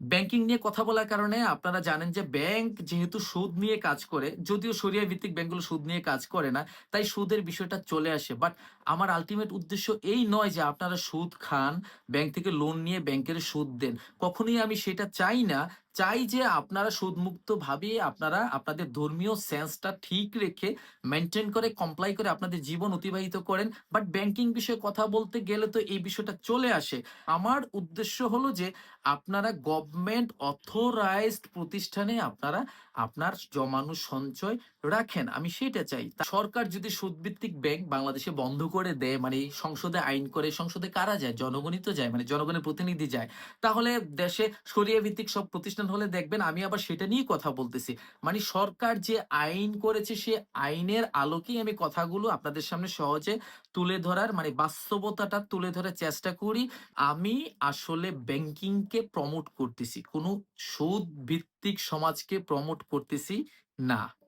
Banking নিয়ে কথা বলার কারণে আপনারা জানেন যে ব্যাংক যেহেতু সুদ নিয়ে কাজ করে, যদিও সরিয়া ভিত্তিক ব্যাংকগুলো সুদ নিয়ে কাজ করে না, তাই সুদের বিষয়টা চলে আসে। বাট আমার আলটিমেট উদ্দেশ্য এই নয় যে আপনারা সুদ খান, ব্যাংক থেকে লোন নিয়ে ব্যাংকের সুদ দেন। কখনোই আমি সেটা চাই না চাই যে আপনারা সুদমুক্ত ভাবে আপনারা আপনাদের ধর্মীয় সেন্সটা ঠিক রেখে মেনটেন করে কমপ্লাই করে আপনাদের জীবন অতিবাহিত করেন। বাট ব্যাংকিং বিষয়ে কথা বলতে গেলে তো এই বিষয়টা চলে আসে। আমার উদ্দেশ্য হলো যে আপনারা গভর্নমেন্ট অথরাইজড প্রতিষ্ঠানে আপনারা আপনার জমানো সঞ্চয় রাখেন। আমি সেটা চাই। সরকার যদি সুদভিত্তিক ব্যাংক বাংলাদেশে বন্ধ করে দেয় মানে সংসদে আইন করে, সংসদে কারা যায়? জনগণই তো যায় মানে জনগণের প্রতিনিধি যায়। তাহলে দেশে সরিয়া ভিত্তিক সব প্রতিষ্ঠান হলে দেখবেন আমি আবার সেটা নিয়ে কথা বলতেছি। মানে সরকার যে আইন করেছে, সে আইনের আলোকেই আমি কথাগুলো আপনাদের সামনে সহজে তুলে ধরার মানে বাস্তবতাটা তুলে ধরার চেষ্টা করি। আমি আসলে ব্যাংকিংকে প্রমোট করতেছি। কোনো সুদ ভিত্তিক সমাজকে প্রমোট করতেছি না।